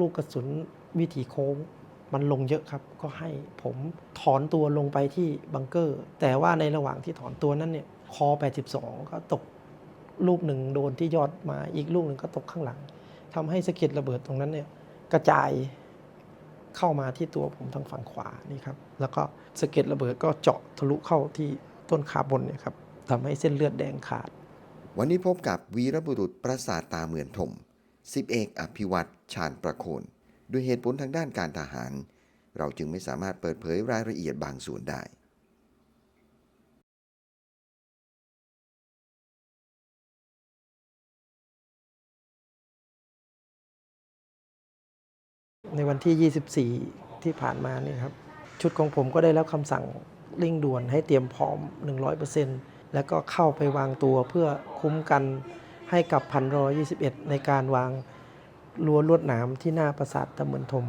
ลูกกระสุนวิถีโค้ง มันลงเยอะครับ ก็ให้ผมถอนตัวลงไปที่บังเกอร์ แต่ว่าในระหว่างที่ถอนตัวนั้นเนี่ยคอ 82 ก็ตกลูกหนึ่งโดนที่ยอดมาอีกลูกหนึ่งก็ตกข้างหลังทำให้สะเก็ดระเบิดตรงนั้นเนี่ยกระจายเข้ามาที่ตัวผมทางฝั่งขวานี่ครับแล้วก็สะเก็ดระเบิดก็เจาะทะลุเข้าที่ต้นขาบนเนี่ยครับทำให้เส้นเลือดแดงขาด วันนี้พบกับวีรบุรุษประสาทตาเหมือนถม สิบเอกอภิวัตชาญประโคนด้วยเหตุผลทางด้านการทหาร เราจึงไม่สามารถเปิดเผยรายละเอียดบางส่วนได้ในวันที่ 24 ที่ผ่านมานี่ครับ ชุดของผมก็ได้รับคำสั่งเร่งด่วนให้เตรียมพร้อม 100%แล้วก็เข้าไปวางตัวเพื่อคุ้มกัน ให้กับพันรอ21ในการวางรั้วลวดหนามที่หน้าปราสาทตะเหมือนทม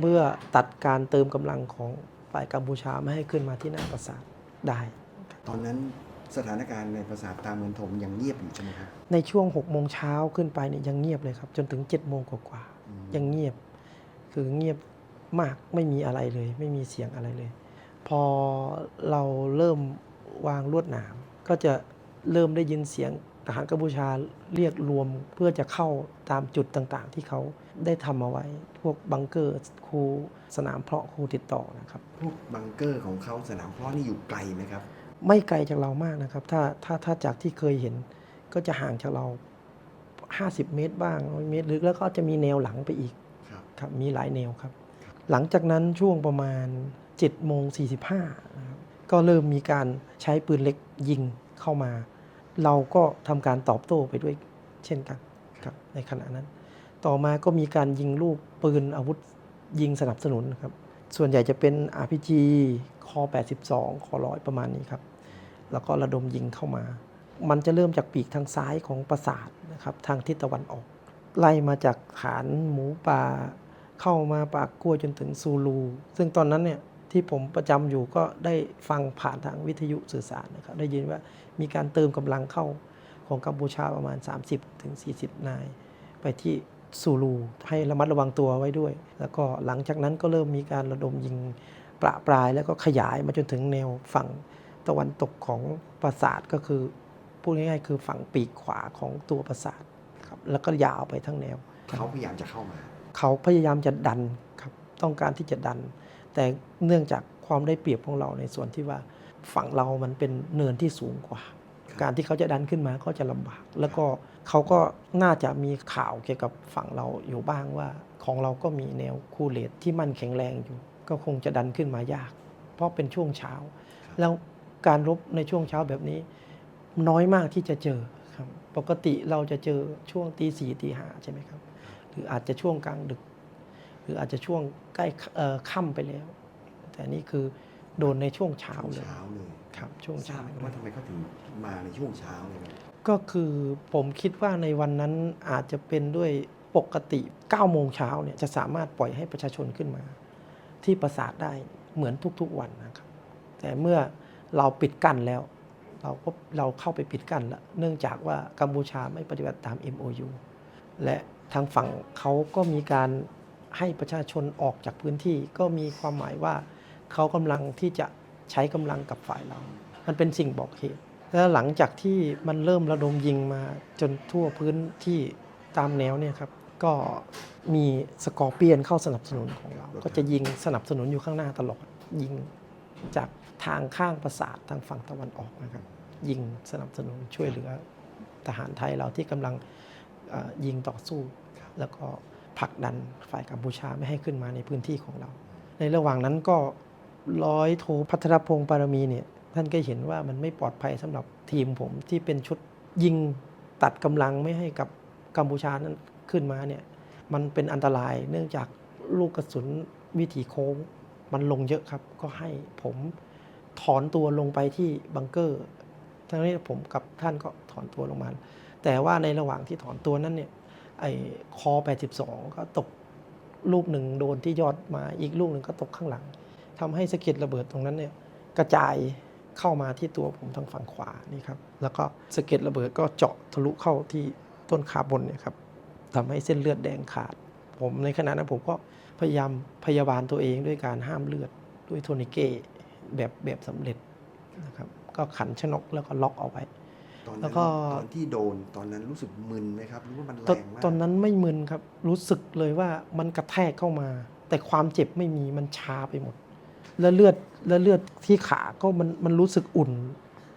เมื่อตัดการเติมกำลังของฝ่ายกัมพูชาไม่ให้ขึ้นมาที่หน้าปราสาทได้ ตอนนั้นสถานการณ์ในปราสาทตาเมืองทมยังเงียบอยู่ใช่ไหมครับ ในช่วง6โมงเช้าขึ้นไปเนี่ยยังเงียบเลยครับ จนถึง7โมงกว่าๆอืมยังเงียบ คือเงียบมากไม่มีอะไรเลย ไม่มีเสียงอะไรเลย พอเราเริ่มวางลวดหนาม ก็จะเริ่มได้ยินเสียง ทหารกัมพูชาเรียกรวมเพื่อจะเข้าตามจุดต่างๆ ที่เขาได้ทำเอาไว้ พวกบังเกอร์คูสนามเพาะคูติดต่อนะครับ พวกบังเกอร์ของเขาสนามเพาะนี่อยู่ไกลไหมครับ ไม่ไกลจากเรามากนะครับ ถ้าถ้าถ้าจากที่เคยเห็นก็จะห่างจากเรา 50 เมตรบ้าง100เมตรหรือแล้วก็จะมีแนวหลังไปอีกครับ ครับมีหลายแนวครับ หลังจากนั้นช่วงประมาณ7โมง45นะครับก็เริ่มมีการใช้ปืนเล็กยิงเข้ามา เราก็ทำการตอบโต้ไปด้วยเช่นกันครับในขณะนั้น ต่อมาก็มีการยิงลูกปืนอาวุธยิงสนับสนุนครับ ส่วนใหญ่จะเป็น RPG คอ82 คอร้อยประมาณนี้ครับ แล้วก็ระดมยิงเข้ามา มันจะเริ่มจากปีกทางซ้ายของปราสาทนะครับทางทิศตะวันออก ไล่มาจากฐานหมูป่า เข้ามาปากกล้วจนถึงซูลู ซึ่งตอนนั้นเนี่ย ที่ผมประจำอยู่ก็ได้ฟังผ่านทางวิทยุสื่อสารนะครับ ได้ยินว่ามีการเติมกำลังเข้าของกัมพูชาประมาณ 30-40ถึง40นาย ไปที่ซูลูให้ระมัดระวังตัวไว้ด้วย แล้วก็หลังจากนั้นก็เริ่มมีการระดมยิงประปรายแล้วก็ขยายมาจนถึงแนวฝั่งตะวันตกของปราสาทก็คือพูดง่ายๆคือฝั่งปีกขวาของตัวปราสาทครับแล้วก็ยาวไปทั้งแนว เขาพยายามจะเข้ามา เขาพยายามจะดันครับต้องการที่จะดัน แต่เนื่องจากความได้เปรียบของเราในส่วนที่ว่าฝั่งเรามันเป็นเนินที่สูงกว่าครับการที่เขาจะดันขึ้นมาก็จะลำบาก แล้วก็เขาก็น่าจะมีข่าวเกี่ยวกับฝั่งเราอยู่บ้างว่า ของเราก็มีแนวคูเลตที่มันแข็งแรงอยู่ ก็คงจะดันขึ้นมายาก เพราะเป็นช่วงเช้า แล้วการรบในช่วงเช้าแบบนี้ น้อยมากที่จะเจอครับ ปกติเราจะเจอช่วงตีสี่ตีห้าใช่ไหมครับ หรืออาจจะช่วงกลางดึก หรืออาจจะช่วงใกล้เอ่อค่ำไปแล้ว แต่นี่คือโดนในช่วงเช้าช่วงเลยเช้าเลยครับช่วงทราเช้าบไหมว่าทำไมเขาถึงมาในช่วงเช้าเลยครับก็คือผมคิดว่าในวันนั้นอาจจะเป็นด้วยปกติ9โมงเช้าเนี่ยจะสามารถปล่อยให้ประชาชนขึ้นมา ที่ปราสาทได้เหมือนทุกๆวันนะครับ แต่เมื่อเราปิดกั้นแล้ว เราก็เราเข้าไปปิดกั้นแล้วเนื่องจากว่ากัมพูชาไม่ปฏิบัติตาม MOU และทางฝั่งเขาก็มีการ ให้ประชาชนออกจากพื้นที่ก็มีความหมายว่าเขากำลังที่จะใช้กำลังกับฝ่ายเรา มันเป็นสิ่งบอกเหตุ แล้วหลังจากที่มันเริ่มระดมยิงมาจนทั่วพื้นที่ตามแนวเนี่ยครับ ก็มีสกอร์เปียนเข้าสนับสนุนของเรา ก็จะยิงสนับสนุนอยู่ข้างหน้าตลอด ยิงจากทางข้างปราสาททางฝั่งตะวันออกนะครับ ยิงสนับสนุนช่วยเหลือทหารไทยเราที่กำลังยิงต่อสู้ แล้วก็ ผลักดันฝ่ายกัมพูชาไม่ให้ขึ้นมาในพื้นที่ของเรา ในระหว่างนั้นก็ร้อยโทพัทรพงศ์ปารมีเนี่ยท่านก็เห็นว่ามันไม่ปลอดภัยสำหรับทีมผมที่เป็นชุดยิงตัดกำลังไม่ให้กับกัมพูชานั้นขึ้นมาเนี่ยมันเป็นอันตรายเนื่องจากลูกกระสุนวิถีโค้งมันลงเยอะครับ ก็ให้ผมถอนตัวลงไปที่บังเกอร์ทั้งนี้ผมกับท่านก็ถอนตัวลงมา แต่ว่าในระหว่างที่ถอนตัวนั้นเนี่ยไอ้คอ 82 ก็ตกลูกหนึ่งโดนที่ยอดมาอีกลูกหนึ่งก็ตกข้างหลังทำให้สะเก็ดระเบิดตรงนั้นเนี่ยกระจายเข้ามาที่ตัวผมทางฝั่งขวานี่ครับแล้วก็สะเก็ดระเบิดก็เจาะทะลุเข้าที่ต้นขาบนเนี่ยครับทำให้เส้นเลือดแดงขาดผผมในขณะนั้นผมก็พยายามพยาบาลตัวเองด้วยการห้ามเลือดด้วยโทนิเก้แบบแบบสำเร็จนะครับก็ขันชนกแล้วก็ล็อกเอาไว้ ตอนแล้นั้นวก็ ตอนที่โดนตอนนั้นรู้สึกมึนไหมครับรู้ว่ามันตอนแรงมากตอนนั้นไม่มึนครับ รู้สึกเลยว่ามันกระแทกเข้ามา แต่ความเจ็บไม่มีมันชาไปหมด แล้วเลือดแล้วเลือดที่ขาก็มันมันรู้สึกอุ่น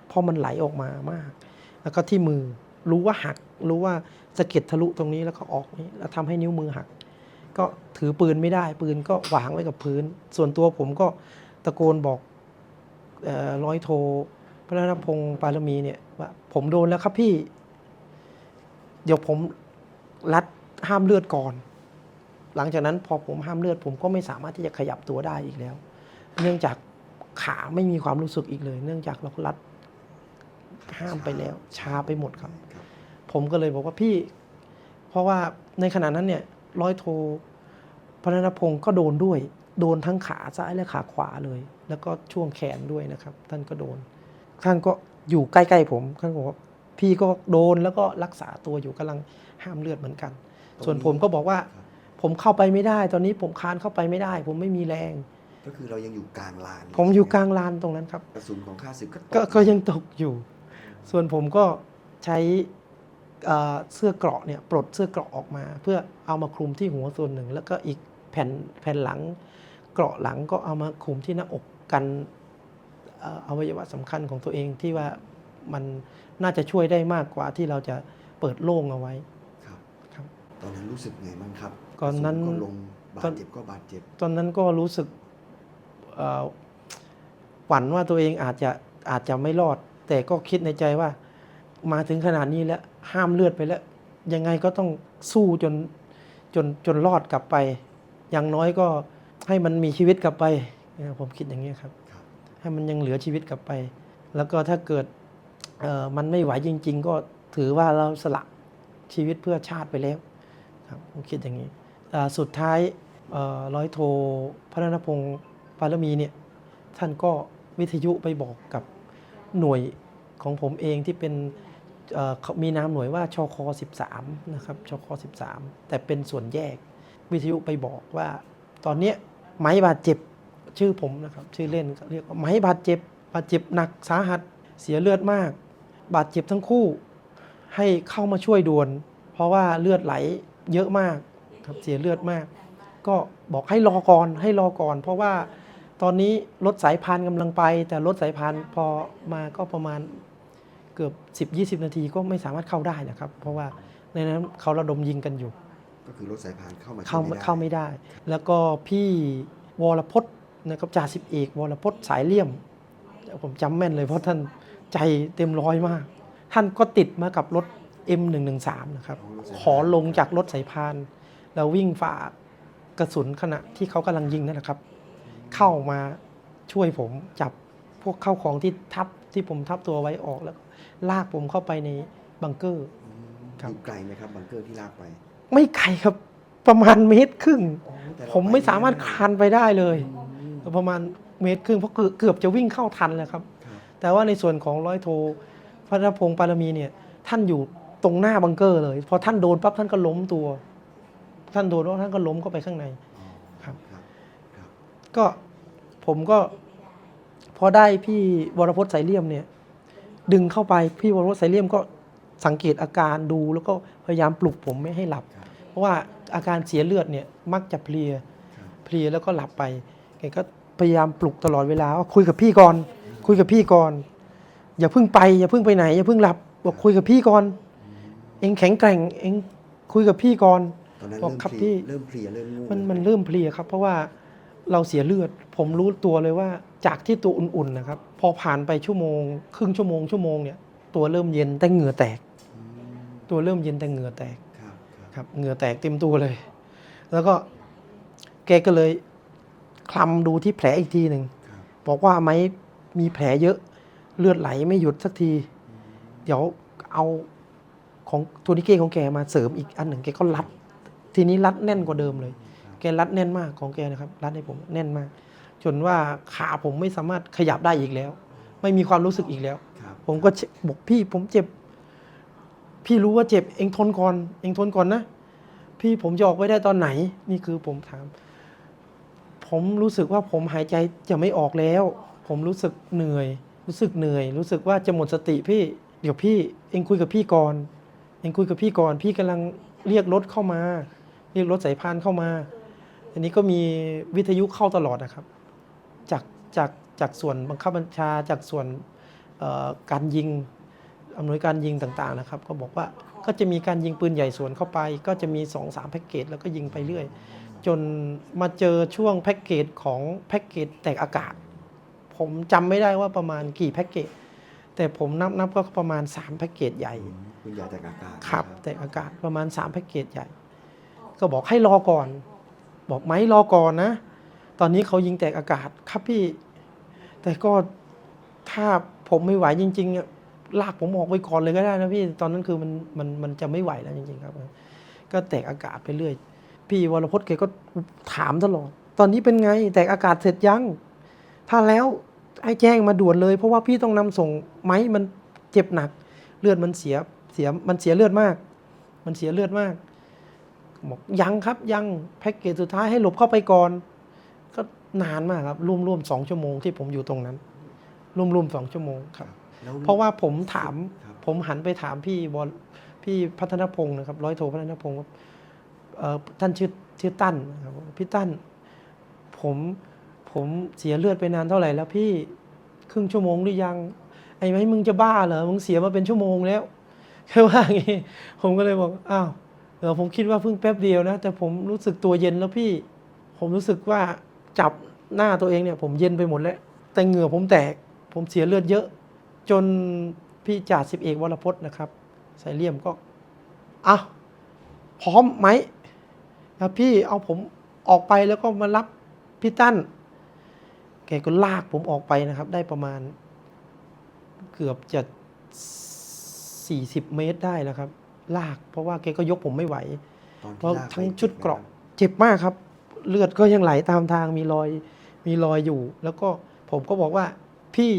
เพราะมันไหลออกมามาก แล้วก็ที่มือรู้ว่าหัก รู้ว่าสะเก็ดทะลุตรงนี้แล้วก็ออกนี้แล้วทำให้นิ้วมือหัก ก็ถือปืนไม่ได้ ปืนก็วางไว้กับพื้น ส่วนตัวผมก็ตะโกนบอกเออร้อยโท พระนพงศ์ปารมีเนี่ยว่าผมโดนแล้วครับพี่ เดี๋ยวผมรัดห้ามเลือดก่อน หลังจากนั้นพอผมห้ามเลือด ผมก็ไม่สามารถที่จะขยับตัวได้อีกแล้ว เนื่องจากขาไม่มีความรู้สึกอีกเลย เนื่องจากเรารัดห้ามไปแล้วชาไปหมดครับครับผมก็เลยบอกว่าพี่ เพราะว่าในขณะนั้นเนี่ยร้อยโทพระนพงศ์ก็โดนด้วย โดนทั้งขาซ้ายและขาขวาเลย แล้วก็ช่วงแขนด้วยนะครับ ท่านก็โดน ท่านก็อยู่ใกล้ๆผมท่านบอกว่าพี่ก็โดนแล้วก็รักษาตัวอยู่กำลังห้ามเลือดเหมือนกัน ส่วนผมก็บอกว่าครับผมเข้าไปไม่ได้ ตอนนี้ผมคานเข้าไปไม่ได้ ผมไม่มีแรง ก็คือเรายังอยู่กลางลาน ผมอยู่กลางลานตรงนั้นครับกระสุนของข้าศึกก็ตก็ก็ยังตกอยู่ ส่วนผมก็ใช้เอ่อเสื้อเกราะเนี่ยปลดเสื้อเกราะออกมา เพื่อเอามาคลุมที่หัวส่วนหนึ่ง แล้วก็อีกแผ่นแผ่นหลังเกราะหลังก็เอามาคลุมที่หน้าอกกันเอ่ออวัยวะสำคัญของตัวเองที่ว่ามันน่าจะช่วยได้มากกว่าที่เราจะเปิดโล่งเอาไว้ครับครับตอนนั้นรู้สึกไงบ้างครับตอนนั้นกระสุก็ลงบาตอดนเจ็บก็บาดเจ็บ ตอนนั้นก็รู้สึกเอ่อหวั่นว่าตัวเองอาจจะอาจจะไม่รอด แต่ก็คิดในใจว่า มาถึงขนาดนี้แล้วห้ามเลือดไปแล้ว ยังไงก็ต้องสู้จนจนจนรอดกลับไป อย่างน้อยก็ให้มันมีชีวิตกลับไปเนี่ยผมคิดอย่างนี้ยครับครับ ให้มันยังเหลือชีวิตกลับไป แล้วก็ถ้าเกิดมันไม่ไหวจริง ๆ ก็ถือว่าเราสละชีวิตเพื่อชาติไปแล้วครับผมคิดอย่างนี้อ่สุดท้ายร้อยโทพระนพงศ์ปารมีเนี่ยท่านก็วิทยุไปบอกกับหน่วยของผมเองที่เป็นมีนามหน่วยว่าชค13นะครับชค13 แต่เป็นส่วนแยกวิทยุไปบอกว่า ตอนนี้ไม้บาดเจ็บ ชื่อผมนะครับชื่อเล่นเรียกว่าไม้บาดเจ็บบาดเจ็บหนักสาหัสเสียเลือดมาก บาดเจ็บทั้งคู่ ให้เข้ามาช่วยด่วน เพราะว่าเลือดไหลเยอะมากครับเสียเลือดมาก ก็บอกให้รอก่อนให้รอก่อน เพราะว่าตอนนี้รถสายพานกำลังไป แต่รถสายพานพอมาก็ประมาณเกือบ 10-20 นาทีก็ไม่สามารถเข้าได้นะครับ เพราะว่าในนั้นเขาระดมยิงกันอยู่ ก็คือรถสายพานเข้ามาเข้าช่วยไม่ได้เข้าไม่ได้ แล้วก็พี่วรพจน์ นะครับจ่าสิบเอกวรพจน์สายเลี่ยม ผมจำแม่นเลยเพราะท่านใจเต็มร้อยมาก ท่านก็ติดมากับรถ M113 นะครับ ขอลงจากรถสายพาน แล้ววิ่งฝ่ากระสุนขณะที่เขากำลังยิงนั่นแหละครับ เข้ามาช่วยผมจับพวกเข้าของที่ทับที่ผมทับตัวไว้ออกแล้ว ลากผมเข้าไปในบังเกอร์อืมครับอยู่ไกลไหมครับบังเกอร์ที่ลากไป ไม่ไกลครับประมาณเมตรครึ่งอ๋อแต่เรผมไม่สามารถปคานไปได้เลยอืม ประมาณเมตรครึ่งเพราะเกือบเกือบจะวิ่งเข้าทันเลยครับครับ แต่ว่าในส่วนของร้อยโทพระนพงศ์ปารมีเนี่ย ท่านอยู่ตรงหน้าบังเกอร์เลยพอท่านโดนปั๊บท่านก็ล้มตัว ท่านโดนแล้วท่านก็ล้มเข้าไปข้างในอ๋อครับครับครับก็ผมก็ พอได้พี่วรพจน์สายเลี่ยมเนี่ย ดึงเข้าไปพี่วรพจน์สายเลี่ยมก็สังเกตอาการดูแล้วก็พยายามปลุกผมไม่ให้หลับครับเพราะว่าอาการเสียเลือดเนี่ยมักจะเพลียครับเพลียแล้วก็หลับไปแกก็ พยายามปลุกตลอดเวลาว่าคุยกับพี่ก่อน คุยกับพี่ก่อน อย่าเพิ่งไป อย่าเพิ่งไปไหน อย่าเพิ่งหลับ บอกคุยกับพี่ก่อน เองแข็งแกร่ง เองคุยกับพี่ก่อนตอนนั้นบอกเริ่มครับเพลียพี่เริ่มเพลียเริ่มง่วงมันแล้วมันเริ่มเพลียครับ เพราะว่าเราเสียเลือด ผมรู้ตัวเลยว่า จากที่ตัวอุ่นๆนะครับ พอผ่านไปชั่วโมง ครึ่งชั่วโมงชั่วโมงเนี่ยตัวเริ่มเย็นแต่เหงื่อแตกอืมตัวเริ่มเย็นแต่เหงื่อแตกครับครับครับเหงื่อแตกเต็มตัวเลย แล้วก็แกก็เลย คลำดูที่แผลอีกทีหนึ่งครับบอกว่าไหมมีแผลเยอะเลือดไหลไม่หยุดสักที เดี๋ยวเอาของโทนิเก้ของแกมาเสริมอีกอันหนึ่งแกก็รัด ทีนี้รัดแน่นกว่าเดิมเลย แกรัดแน่นมากของแกนะครับ รัดให้ผมแน่นมาก จนว่าขาผมไม่สามารถขยับได้อีกแล้ว ไม่มีความรู้สึกอีกแล้วครับผมก็เช็คบอกพี่ผมเจ็บ พี่รู้ว่าเจ็บเองทนก่อน เองทนก่อนนะ พี่ผมจะออกไปได้ตอนไหน นี่คือผมถาม ผมรู้สึกว่าผมหายใจจะไม่ออกแล้ว ผมรู้สึกเหนื่อย รู้สึกเหนื่อย รู้สึกว่าจะหมดสติพี่ เดี๋ยวพี่ เองคุยกับพี่ก่อน เองคุยกับพี่ก่อน พี่กำลังเรียกรถเข้ามา เรียกรถสายพานเข้ามา อันนี้ก็มีวิทยุเข้าตลอดนะครับ จากจากจากส่วนบังคับบัญชา จากส่วนการยิงอำนวยการยิงต่างๆนะครับ ก็บอกว่าก็จะมีการยิงปืนใหญ่สวนเข้าไป ก็จะมี2อสามแพ็กเกจแล้วก็ยิงไปเรื่อย จนมาเจอช่วงแพ็กเกจของแพ็กเกจแตกอากาศ ผมจำไม่ได้ว่าประมาณกี่แพ็กเกจแต่ผมนับนับก็ประมาณ3แพ็กเกจใหญ่คุณยายจากอากาศครับนะแตกอากาศประมาณ3แพ็กเกจใหญ่ ก็บอกให้รอก่อน บอกไหมรอก่อนนะ ตอนนี้เขายิงแตกอากาศครับพี่ แต่ก็ถ้าผมไม่ไหวจริงๆอะลากผมออกไปก่อนเลยก็ได้นะพี่ตอนนั้นคือมันมันมันจะไม่ไหวแล้วจริง ๆ ครับ ก็แตกอากาศไปเรื่อย พี่วรพจน์แกก็ถามตลอด ตอนนี้เป็นไง แตกอากาศเสร็จยัง ถ้าแล้วให้แจ้งมาด่วนเลย เพราะว่าพี่ต้องนำส่งไหมมันเจ็บหนัก เลือดมันเสียเสียมันเสียเลือดมาก มันเสียเลือดมากบอกยังครับยังแพ็กเกจสุดท้ายให้หลบเข้าไปก่อน ก็นานมากครับร่วมๆสองชั่วโมงที่ผมอยู่ตรงนั้นร่วมๆสองชั่วโมงครับแล้วเพราะว่าผมถามครับผมหันไปถามพี่บอลพี่พัฒนพงศ์นะครับ ร้อยโทพัฒนพงศ์ว่าเอ่อ ท่านชื่อชื่อตั้นครับพี่ตั้นผมผมเสียเลือดไปนานเท่าไหร่แล้วพี่ครึ่งชั่วโมงหรือยัง ไอ้ไหมมึงจะบ้าเหรอมึงเสียมาเป็นชั่วโมงแล้วแค่ว่าอย่างงี้ผมก็เลยบอกอ้าวเออผมคิดว่าเพิ่งแป๊บเดียวนะ แต่ผมรู้สึกตัวเย็นแล้วพี่ ผมรู้สึกว่าจับหน้าตัวเองเนี่ย ผมเย็นไปหมดแล้ว แต่เหงื่อผมแตก ผมเสียเลือดเยอะ จนพี่จ่าสิบเอกวรพจน์นะครับสายเลี่ยมก็อ้าวพร้อมไหม แล้วพี่เอาผมออกไปแล้วก็มารับพี่ตั้น แกก็ลากผมออกไปนะครับ ได้ประมาณ เกือบจะ40เมตรได้แล้วครับ ลาก เพราะว่าแกก็ยกผมไม่ไหว ตอนเพที่ราะลากไปทั้งชุดเกราะจ็บไหมคบเจ็บมากครับ เลือดก็ยังไหลตามทางมีรอยมีรอยอยู่ แล้วก็ผมก็บอกว่าพี่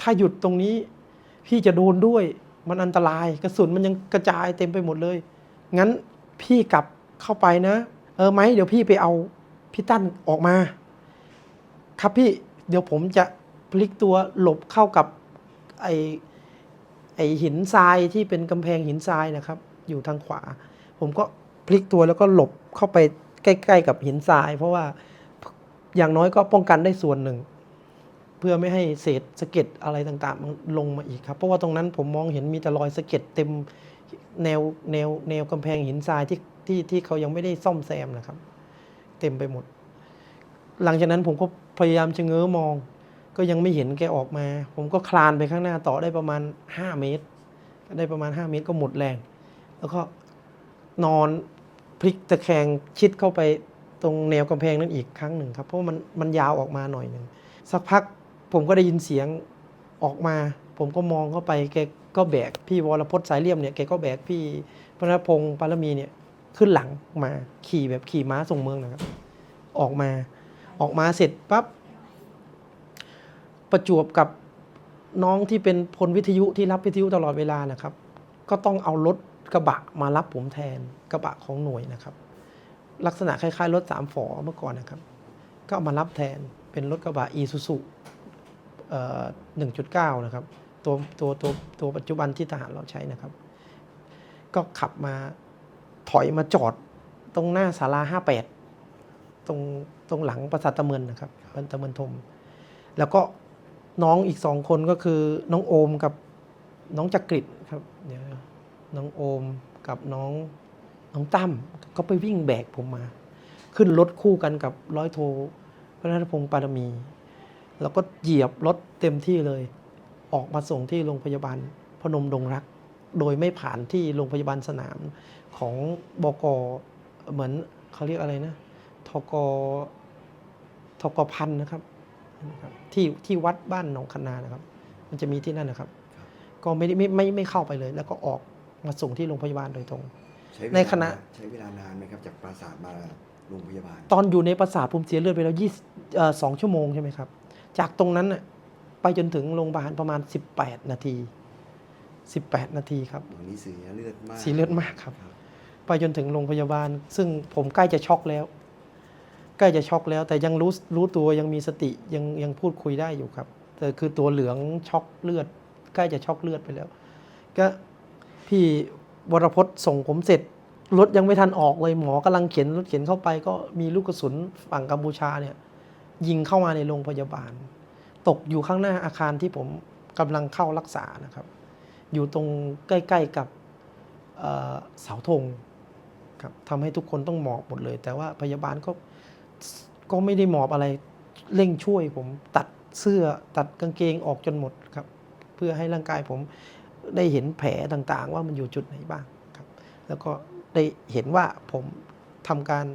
ถ้าหยุดตรงนี้ พี่จะโดนด้วย มันอันตรายกระสุนมันยังกระจายเต็มไปหมดเลย งั้นพี่กลับ เข้าไปนะ เออไหมเดี๋ยวพี่ไปเอาพี่ตั้นออกมา ครับพี่เดี๋ยวผมจะพลิกตัวหลบเข้ากับไอไอหินทรายที่เป็นกำแพงหินทรายนะครับ อยู่ทางขวา ผมก็พลิกตัวแล้วก็หลบเข้าไปใกล้ ๆ กับหินทราย เพราะว่าอย่างน้อยก็ป้องกันได้ส่วนหนึ่ง เพื่อไม่ให้เศษสะเก็ดอะไรต่างๆ ลงมาอีกครับ เพราะว่าตรงนั้นผมมองเห็นมีแต่รอยสะเก็ดเต็มแนวแนวแนวกำแพงหินทรายที่ ที่ที่เขายังไม่ได้ซ่อมแซมนะครับ เต็มไปหมด หลังจากนั้นผมก็พยายามจะเง้อมอง ก็ยังไม่เห็นแกออกมา ผมก็คลานไปข้างหน้าต่อได้ประมาณ 5 เมตร ได้ประมาณ 5 เมตรก็หมดแรง แล้วก็นอนพลิกตะแคงชิดเข้าไปตรงแนวกำแพงนั้นอีกครั้งหนึ่งครับ เพราะมันมันยาวออกมาหน่อยหนึ่งสักพักผมก็ได้ยินเสียงออกมา ผมก็มองเข้าไปแกก็แบกพี่วรพจน์สายเลี่ยมเนี่ยแกก็แบกพี่พระพงศ์ปารมีเนี่ย ขึ้นหลังมาขี่แบบขี่ม้าส่งเมืองนะครับ ออกมาออกมาเสร็จปั๊บประจวบกับน้องที่เป็นพลวิทยุที่รับวิทยุตลอดเวลานะครับ ก็ต้องเอารถกระบะมารับผมแทนกระบะของหน่วยนะครับ ลักษณะคล้ายๆ รถสามฝอเมื่อก่อนนะครับ ก็เอามารับแทนเป็นรถกระบะอีซูซูหนึ่งจุดเก้านะครับตัวตัวตัวตัวปัจจุบันที่ทหารเราใช้นะครับ ก็ขับมา ถอยมาจอดตรงหน้าศาลาห้าแปดตรงตรงหลังปราสาทตะเมินนะครับบันตะเมินทม แล้วก็น้องอีกสองคนก็คือน้องโอมกับน้องจักริดครับเดี๋ยวน้องโอมกับน้องน้องตั้มก็ไปวิ่งแบกผมมา ขึ้นรถคู่กันกับร้อยโทพระนัทพงศ์ปารมี แล้วก็เหยียบรถเต็มที่เลย ออกมาส่งที่โรงพยาบาลพนมดงรัก โดยไม่ผ่านที่โรงพยาบาลสนามของบกเหมือนเขาเรียกอะไรนะทกทกพันนะครับนะครับที่ที่วัดบ้านหนองคนานะครับ มันจะมีที่นั่นนะครับ ก็ไม่ได้ไม่ไม่ไม่เข้าไปเลย แล้วก็ออกมาส่งที่โรงพยาบาลโดยตรงใช้เวลาในขณะใช้เวลานานไหมครับจากปราสาทมาโรงพยาบาล ตอนอยู่ในประสาทผมเสียเลือดไปแล้วยี่สองชั่วโมงใช่ไหมครับ จากตรงนั้นน่ะไปจนถึงโรงพยาบาลประมาณ 18 นาที 18 นาทีครับตรงนี้เสียเลือดมาก เสียเลือดมากครับไปไปจนถึงโรงพยาบาล ซึ่งผมใกล้จะช็อกแล้ว ใกล้จะช็อกแล้ว แต่ยังรู้รู้ตัวยังมีสติยังยังพูดคุยได้อยู่ครับ แต่คือตัวเหลืองช็อกเลือด ใกล้จะช็อกเลือดไปแล้ว ก็พี่วรพจน์ส่งผมเสร็จรถยังไม่ทันออกเลยหมอกำลังเข็นรถเข็นเข้าไป ก็มีลูกกระสุนฝั่งกัมพูชาเนี่ย ยิงเข้ามาในโรงพยาบาล ตกอยู่ข้างหน้าอาคารที่ผมกำลังเข้ารักษานะครับ อยู่ตรงใกล้ๆกับเสาธงครับทำให้ทุกคนต้องหมอบหมดเลย แต่ว่าพยาบาลก็ก็ไม่ได้หมอบอะไรเร่งช่วยผมตัดเสื้อตัดกางเกงออกจนหมดครับ เพื่อให้ร่างกายผมได้เห็นแผลต่างๆ ว่ามันอยู่จุดไหนบ้างครับ แล้วก็ได้เห็นว่าผมทำการ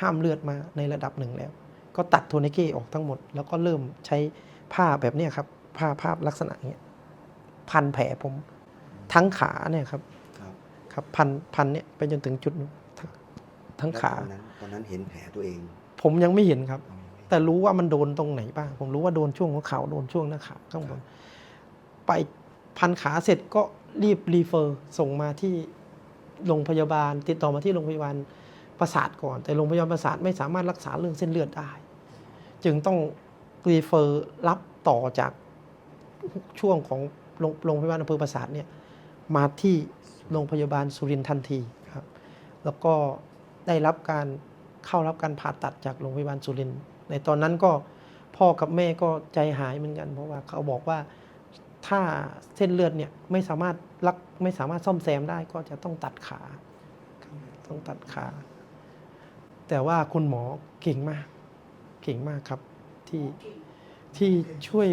ห้ามเลือดมาในระดับหนึ่งแล้ว ก็ตัดโทนิเก้ออกทั้งหมด แล้วก็เริ่มใช้ผ้าแบบนี้ครับผ้าผ้าลักษณะนี้พันแผลผม ทั้งขาเนี่ยครับครับครับพันพันเนี่ยไปจนถึงจุดนู้นทั้งทั้งแล้วขาตอนนั้นตอนนั้นเห็นแผลตัวเองผมยังไม่เห็นครับ แต่รู้ว่ามันโดนตรงไหนบ้าง ผมรู้ว่าโดนช่วงหัวเข่าโดนช่วงหน้าขาข้างบนไปพันขาเสร็จก็รีบรีเฟอร์ส่งมาที่โรงพยาบาล ติดต่อมาที่โรงพยาบาลประสาทก่อน แต่โรงพยาบาลประสาทไม่สามารถรักษาเรื่องเส้นเลือดได้ จึงต้องรีเฟอร์รับต่อจากช่วงของโรงโรงพยาบาลอำเภอประสาทเนี่ย มาที่โรงพยาบาลสุรินทร์ทันทีครับ แล้วก็ได้รับการเข้ารับการผ่าตัดจากโรงพยาบาลสุรินทร์ในตอนนั้นก็พ่อกับแม่ก็ใจหายเหมือนกัน เพราะว่าเขาบอกว่าถ้าเส้นเลือดเนี่ยไม่สามารถรักไม่สามารถซ่อมแซมได้ก็จะต้องตัดขาต้องตัดขา แต่ว่าคุณหมอเก่งมาก เก่งมากครับที่ที่ช่วย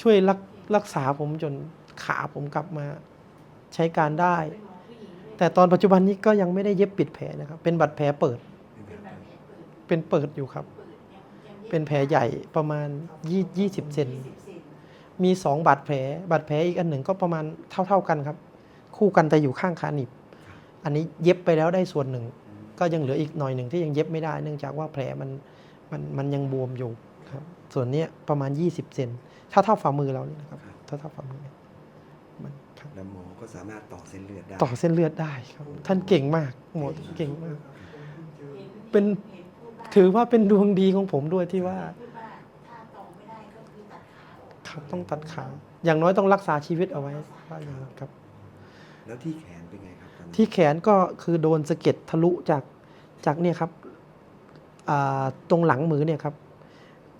ช่วยรักรักษาผมจนขาผมกลับมา ใช้การได้ แต่ตอนปัจจุบันนี้ก็ยังไม่ได้เย็บปิดแผลนะครับ เป็นบัตรแผลเปิด เป็นเปิดอยู่ครับ เป็นแผลใหญ่ประมาณ20 20เซนมีสองบาดแผล บาดแผลอีกอันหนึ่งก็ประมาณเท่า ๆกันครับ คู่กันแต่อยู่ข้างขาหนีบอันนี้เย็บไปแล้วได้ส่วนหนึ่ง ก็ยังเหลืออีกหน่อยหนึ่งที่ยังเย็บไม่ได้ เนื่องจากว่าแผลมันมันมันยังบวมอยู่ครับ ส่วนนี้ประมาณ 20 เซนเท่าเท่าฝ่ามือเราเนี่ยนะครับเท่าเท่าฝ่ามือ แล้วหมอก็สามารถต่อเส้นเลือดได้ ต่อเส้นเลือดได้ครับ ท่านเก่งมากหมอเก่งมาก เป็นถือว่าเป็นดวงดีของผมด้วยที่ว่าพูดว่าถ้าต่อไม่ได้ก็คือตัดขาออกครับต้องตัดขา อย่างน้อยต้องรักษาชีวิตเอาไว้ว่าอย่างนั้นครับ แล้วที่แขนเป็นไงครับตอนนั้นที่แขนก็คือโดนสะเก็ดทะลุจากจากเนี่ยครับอ่าตรงหลังมือเนี่ยครับ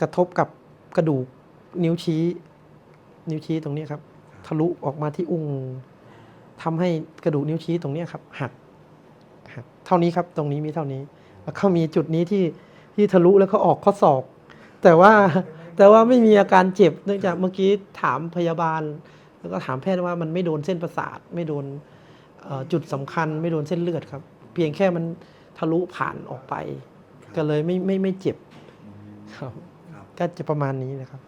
กระทบกับกระดูกนิ้วชี้ นิ้วชี้ตรงเนี้ยครับ ทะลุออกมาที่อุ้งทำให้กระดูกนิ้วชี้ตรงเนี้ยครับหักหักเท่านี้ครับตรงนี้มีเท่านี้ แล้วก็มีจุดนี้ที่ที่ทะลุแล้วก็ออกข้อศอก แต่ว่าแต่ว่าไม่มีอาการเจ็บเนื่องจากเมื่อกี้ถามพยาบาล แล้วก็ถามแพทย์ว่ามันไม่โดนเส้นประสาท ไม่โดนเอ่อจุดสำคัญ ไม่โดนเส้นเลือดครับ เพียงแค่มันทะลุผ่านออกไป ก็เลยไม่ไม่ไม่เจ็บอืมครับครับก็จะประมาณนี้นะครับค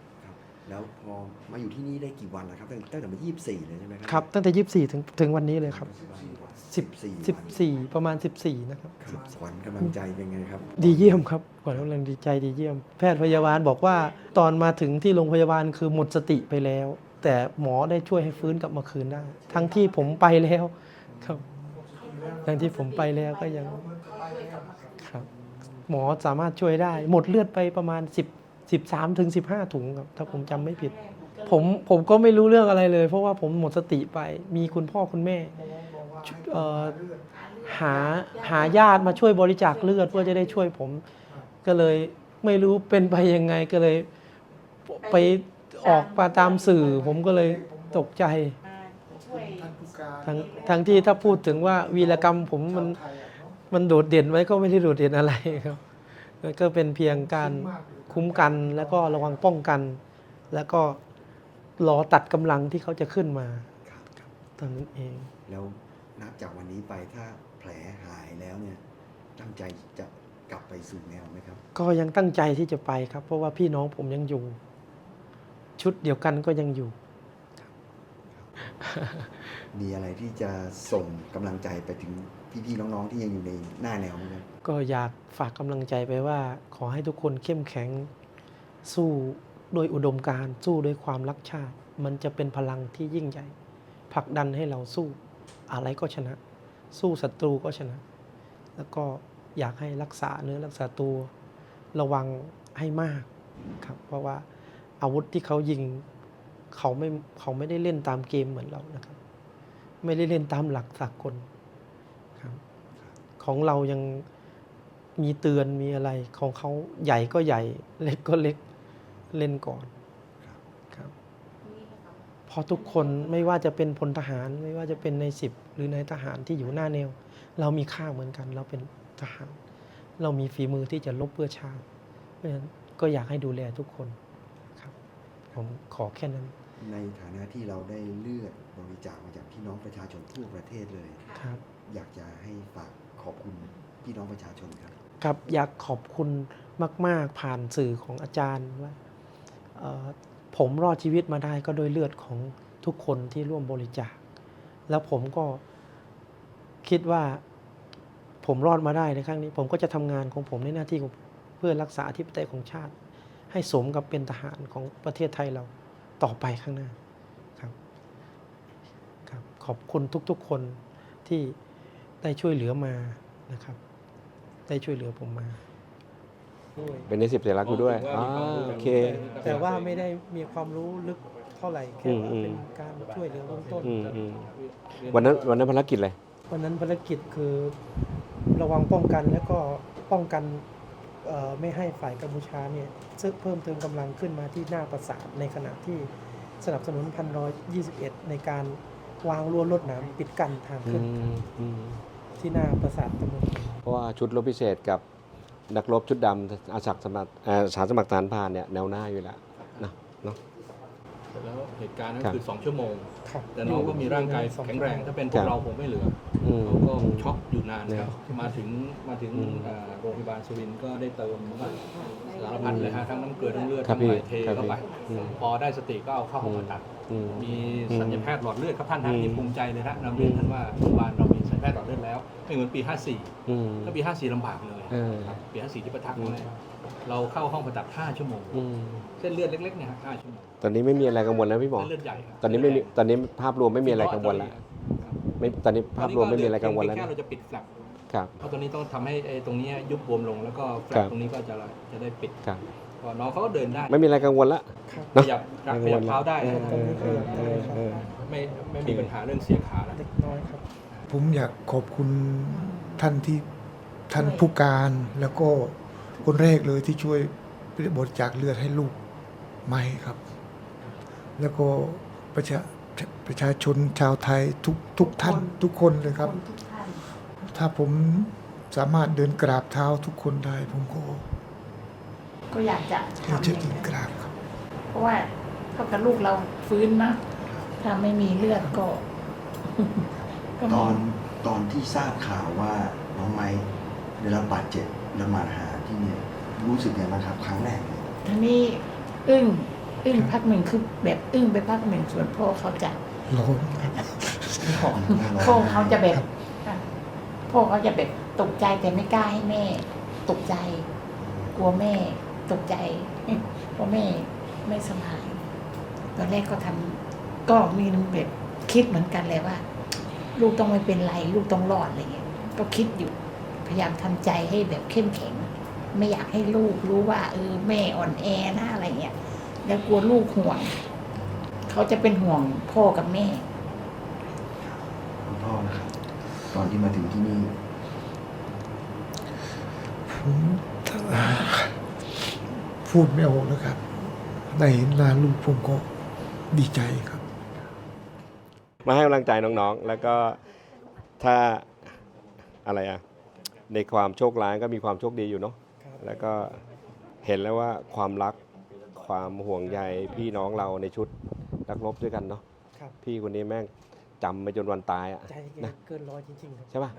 รับ แล้วพอมาอยู่ที่นี่ได้กี่วันแล้วครับตั้งตั้งแต่มายี่สิบสี่เลยใช่ไหมครั ครับตั้งแต่ยี่สี่ถึงถึงวันนี้เลยครับสิบสี่สิบสี่ประมาณสิบสี่นะครับครับขวัญกำลังใจเป็นไงครับดีเยี่ยมครับก่อนกำลังดีใจดีเยี่ยม แพทย์พยาบาลบอกว่า ตอนมาถึงที่โรงพยาบาลคือหมดสติไปแล้ว แต่หมอได้ช่วยให้ฟื้นกลับมาคืนได้ ทั้งที่ผมไปแล้วครับ ทั้งที่ผมไปแล้วก็ยังครับ หมอสามารถช่วยได้ หมดเลือดไปประมาณ 10 13ถึง15 ถุงครับ ถ้าผมจำไม่ผิด ผมผมก็ไม่รู้เรื่องอะไรเลย เพราะว่าผมหมดสติไป มีคุณพ่อคุณแม่เอ่อหาหาญาติมาช่วยบริจาคเลือดเพื่อจะได้ช่วยผม ก็เลยไม่รู้เป็นไปยังไงก็เลยไปออกมาตามสื่อ ผมก็เลยตกใจ มาช่วยทั้งทั้งที่ถ้าพูดถึงว่าวีรกรรมผมมันมันโดดเด่นไว้ก็ไม่ได้โดดเด่นอะไรครับแล้วก็เป็นเพียงการ คุ้มกันแล้วก็ระวังป้องกัน แล้วก็รอตัดกำลังที่เขาจะขึ้นมาครับครับตอนนั้นเอง แล้วนับจากวันนี้ไปถ้าแผลหายแล้วเนี่ยตั้งใจจะกลับไปสู่แนวไหมครับ ก็ยังตั้งใจที่จะไปครับ เพราะว่าพี่น้องผมยังอยู่ ชุดเดียวกันก็ยังอยู่ มีอะไรที่จะส่งกำลังใจไปถึงพี่ๆน้องๆ ที่ยังอยู่ในหน้าแนวไหมครับก็อยากฝากกำลังใจไปว่า ขอให้ทุกคนเข้มแข็ง สู้โดวยอุดมการณ์สู้ด้วยความรักชาติ มันจะเป็นพลังที่ยิ่งใหญ่ผลักดันให้เราสู้อะไรก็ชนะ สู้ศัตรูก็ชนะ แล้วก็อยากให้รักษาเนื้อรักษาตัวระวังให้มากครับ เพราะว่าอาวุธที่เขายิง เขาไม่เขาไม่ได้เล่นตามเกมเหมือนเรานะครับ ไม่ได้เล่นตามหลักสากลครับของเรายังมีเตือนมีอะไรของเขาใหญ่ก็ใหญ่ เล็กก็เล็กเล่นก่อนครับพอทุกคนไม่ว่าจะเป็นพลทหารไม่ว่าจะเป็นในสิบหรือในทหารที่อยู่หน้าแนว เรามีค่าเหมือนกัน เราเป็นทหาร เรามีฝีมือที่จะลบเพื่อชาติเพราะฉะนั้นก็อยากให้ดูแลทุกคนครับผมขอแค่นั้น ในฐานะที่เราได้เลือดบริจาคมาจากพี่น้องประชาชนทั่วประเทศเลย ครับ อยากจะให้ฝากขอบคุณพี่น้องประชาชนครับ ครับอยากขอบคุณมาก ๆ ผ่านสื่อของอาจารย์ว่าเอ่อผมรอดชีวิตมาได้ก็โดยเลือดของทุกคนที่ร่วมบริจาค แล้วผมก็คิดว่าผมรอดมาได้ในครั้งนี้ ผมก็จะทำงานของผมในหน้าที่ของผมเพื่อรักษาอธิปไตยของชาติ ให้สมกับเป็นทหารของประเทศไทยเรา ต่อไปข้างหน้าครับครับขอบคุณทุกๆคนที่ได้ช่วยเหลือมานะครับ ได้ช่วยเหลือผมมาด้วยเป็นนิสิตเสรักอยู่ด้วยอ๋อ๋ออถือว่ามีความรู้โอเค แต่ว่าไม่ได้มีความรู้ลึกเท่าไหร่แค่ว่าอืมเป็นการช่วยเหลือเบื้องต้น อืมอืมวันนั้นวันนั้นภารกิจอะไรวันนั้นภารกิจคือระวังป้องกันแล้วก็ป้องกันเอ่อ ไม่ให้ฝ่ายกัมพูชาเนี่ยซึ่งเพิ่มเติมกำลังขึ้นมาที่หน้าปราสาทในขณะที่สนับสนุนพันร้อยยี่สิบเอ็ดในการวางรั้วลวดหนามปิดกั้นทางอืขึ้นมอืมที่หน้าปราสาทตำรวจเพราะว่าชุดรบพิเศษกับนักรบชุดดำอาสาสมัครอาสาสมัครทหารพรานเนี่ยแนวหน้าอยู่แล้วนะเนาะ แล้วเหตุการณ์นั้นครับคือ2ชั่วโมง ครับแต่น้องก็มีร่างกายแข็งแรง ถ้าเป็นพวครักบ เราคงไม่เหลืออืม เขาก็ช็อกอยู่นานเนี่ยครับมาถึงมาถึงอืมเอ่อโรงพยาบาลสุรินทร์ก็ได้เติมสารพัดเลยฮะทั้งน้ำเกลือทั้งเลือดครับทั้งไหลพี่เทครับเข้าไปพี่อืม พอได้สติก็เอาเข้าห้องผ่าตัด อืม มีสัญญแพทย์หลอดเลือดครับท่านอืฮะมที่ภูมิใจเลยนะนำเรียนท่านว่าโรงพยาบาลเรามีสัญญแพทย์หลอดเลือดแล้วไม่เหมือนปี 54อืม ถ้าปี 54ลำบากเลยเออ ครับปี 54ที่ประทักอืมเลยเราเข้าห้องผ่าตัด 5 ชั่วโมง อืม เส้นเลือดเล็กๆเนี่ยฮะ5ชั่วโมงตอนนี้ไม่มีอะไรกังวลแล้วพี่หมอ เส้นเลือดใหญ่ครับตอนนี้ไม่มี ตอนนี้ภาพรวมไม่มีอะไรกังวลแล้วครับไม่ ตอนนี้ภาพรวมไม่มีอะไรกังวลแล้ว แค่นะเราจะปิดแฟลปครับ เพราะตรงนี้ต้องทำให้ไอ้ตรงนี้ยุบบวมลงแล้วก็แฟลครัปบตรงนี้ก็จะจะได้ปิดครับ พอน้องเขาก็เดินได้ไม่มีอะไรกังวลละครับเนอะขยับขยับเท้าได้เออตอนนี้ขยับได้ครับเออ ไม่ไม่มีปัญหาเรื่องเสียขาแล้วเล็กน้อยครับ ผมอยากขอบคุณท่านที่ท่านผู้การแล้วก็คนแรกเลยที่ช่วยบริจาคเลือดให้ลูก ไม่ครับ แล้วก็ประชาประชาชนชาวไทยทุกทุกท่านทุกคนเลยครับคนทุกท่านถ้าผมสามารถเดินกราบเท้าทุกคนได้ผมก็ก็อยากจะอยากทำอจะย่างเดินนั้นกราบครับ เพราะว่าเท่ากับลูกเราฟื้นนะถ้าไม่มีเลือดก็ก็ตมอองนตอนที่ทราบข่าวว่าน้องไม้ได้รับบาดเจ็บแล้วมาหาที่เนี่ยรู้สึกยังไงบ้างครับ ครั้งแรกเลยทีนี้ อึ้งอึ้งพักหนึ่งคือแบบอึ้งไปพักหนึ่งส่วนพ่อเขาจะร้อนพ่อเขาจะแบบอะพ่อเขาจะแบบตกใจแต่ไม่กล้าให้แม่ ตกใจ กลัวแม่ ตกใจเพราะแม่ไม่สบายตอนแรกก็ทำก็มีแบบคิดเหมือนกันเลยว่า ลูกต้องไม่เป็นไร ลูกต้องรอดอะไรเงี้ยก็คิดอยู่ พยายามทำใจให้แบบเข้มแข็ง ไม่อยากให้ลูกรู้ว่าเออแม่อ่อนแอนะอะไรเงี้ยแล้วกลัวลูกห่วง เขาจะเป็นห่วงพ่อกับแม่ คุณพ่อนะครับ ตอนที่มาถึงที่นี่ผมพูดไม่ออกแล้วครับได้เห็นหน้าลูกผมก็ดีใจครับ มาให้กำลังใจน้องๆ แล้วก็ถ้าอะไรอะในความโชคร้ายก็มีความโชคดีอยู่เนาะครับ แล้วก็เห็นแล้วว่าความรักความห่วงใยพี่น้องเราในชุดนักรบด้วยกันเนาะครับ พี่คนนี้แม่งจำไปจนวันตายอะ ใจแกนะเกินร้อยจริง ๆ ครับ ใช่ปะ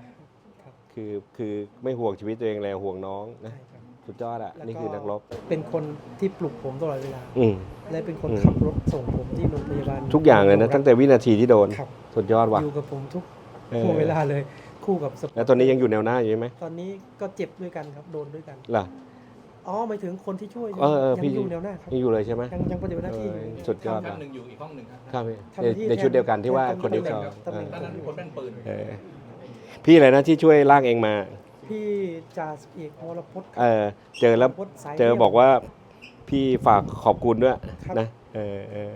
ครับ คือคือไม่ห่วงชีวิตตัวเองเลยห่วงน้องนะ ใช่ครับ สุดยอดอะแล้วนี่คือนักรบ เป็นคนที่ปลุกผมตลอดเวลา อืม และเป็นคนอืม ขับรถส่งผมที่โรงพยาบาลทุกอย่างเลยนะ ตั้งแต่วินาทีที่โดน ครับสุดยอดว่ะอยู่กับผมทุกเออช่วงเวลาเลย คู่กับสปร์แล้วตอนนี้ยังอยู่แนวหน้าอยู่ไหมตอนนี้ก็เจ็บด้วยกันครับโดนด้วยกันล่ะอ๋อหมายถึงคนที่ช่วยเออเออยังพี่อยู่แนวหน้าครับยังอยู่เลยใช่ไหม ยังยังปฏิบัติหน้าที่เออสุดยอด ท่านหนึ่งอยู่อีกห้องหนึ่งครับครับพี่ทำหในน้าที่ในชุดเดียวกันที่ว่าแทนคนที่ตำแหน่สงองตำแหน่ง ท่านนั้นคนเป็นปืน เออพี่อะไรนะที่ช่วยลากเองมา พี่จ่าสิบเอกวรพจน์คเอรับอเจอแล้ว วรพจน์สายเจอลี่ยมบอกว่าพี่ฝากขอบคุณด้วยครับนะเออเออ